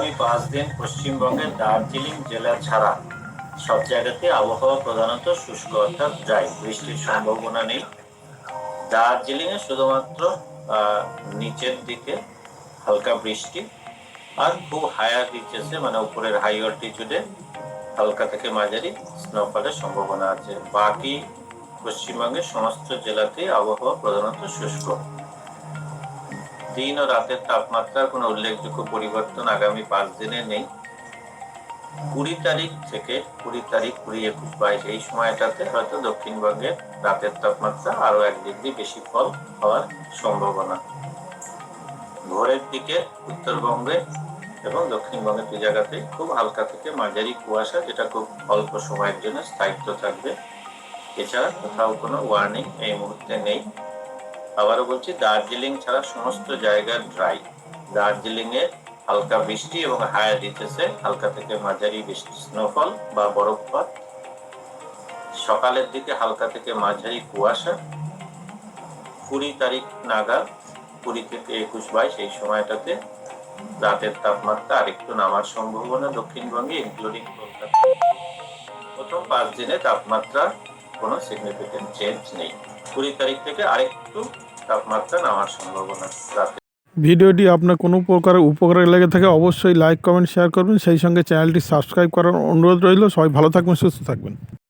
দিন পশ্চিমবঙ্গের দার্জিলিং জেলা ছাড়া সব জায়গাতে আবহাওয়া প্রধানত শুষ্ক অর্থাৎ ড্রাই। বৃষ্টির সম্ভাবনা নেই। দার্জিলিং এ শুধুমাত্র নিচের দিকে হালকা বৃষ্টি আর খুব হায়ার রিচেসে মানে উপরের হাই অল্টিটিউডে হালকা থেকে মাঝারি স্নোফলের সম্ভাবনা আছে। বাকি পশ্চিমবঙ্গের সমস্ত জেলাতেই আবহাওয়া প্রধানত শুষ্ক। দিন ও রাতের তাপমাত্রার কোনো উল্লেখযোগ্য পরিবর্তন আগামী পাঁচ দিনে নেই। কুড়ি তারিখ থেকে কুড়ি তারিখ কুড়ি একুশ বাইশ এই সময়টাতে হয়তো দক্ষিণবঙ্গের রাতের তাপমাত্রা আরও এক ডিগ্রি বেশি ফল হওয়ার সম্ভাবনা। ভোরের দিকে উত্তরবঙ্গে এবং দক্ষিণবঙ্গের দু জায়গাতে খুব হালকা থেকে মাঝারি কুয়াশা, যেটা খুব অল্প সময়ের জন্য স্থায়িত্ব থাকবে। এছাড়া কোথাও কোনো ওয়ার্নিং এই মুহূর্তে নেই। আবারও বলছি, দার্জিলিং ছাড়া সমস্ত জায়গা ড্রাই দার্জিলিং এ হালকা বৃষ্টি এবং হায়ার রিচেসে হালকা থেকে মাঝারি বৃষ্টি স্নোফল বা বরফপাত সকালের দিকে হালকা থেকে মাঝারি কুয়াশা। কুড়ি তারিখ নাগাদ, কুড়ি থেকে একুশ বাইশ এই সময়টাতে রাতের তাপমাত্রা আরেকটু নামার সম্ভাবনা দক্ষিণবঙ্গে ইনক্লুডিং প্রথম পাঁচ দিনে তাপমাত্রা কোনো সিগনিফিকেন্ট চেঞ্জ নেই। কুড়ি তারিখ থেকে আরেকটু তাপমাত্রা নামার সম্ভাবনা রাতে। ভিডিওটি আপনার কোনো প্রকার উপকারে লেগে থাকে অবশ্যই লাইক, কমেন্ট, শেয়ার করবেন। সেই সঙ্গে চ্যানেলটি সাবস্ক্রাইব করার অনুরোধ রইল। সবাই ভালো থাকবেন, সুস্থ থাকবেন।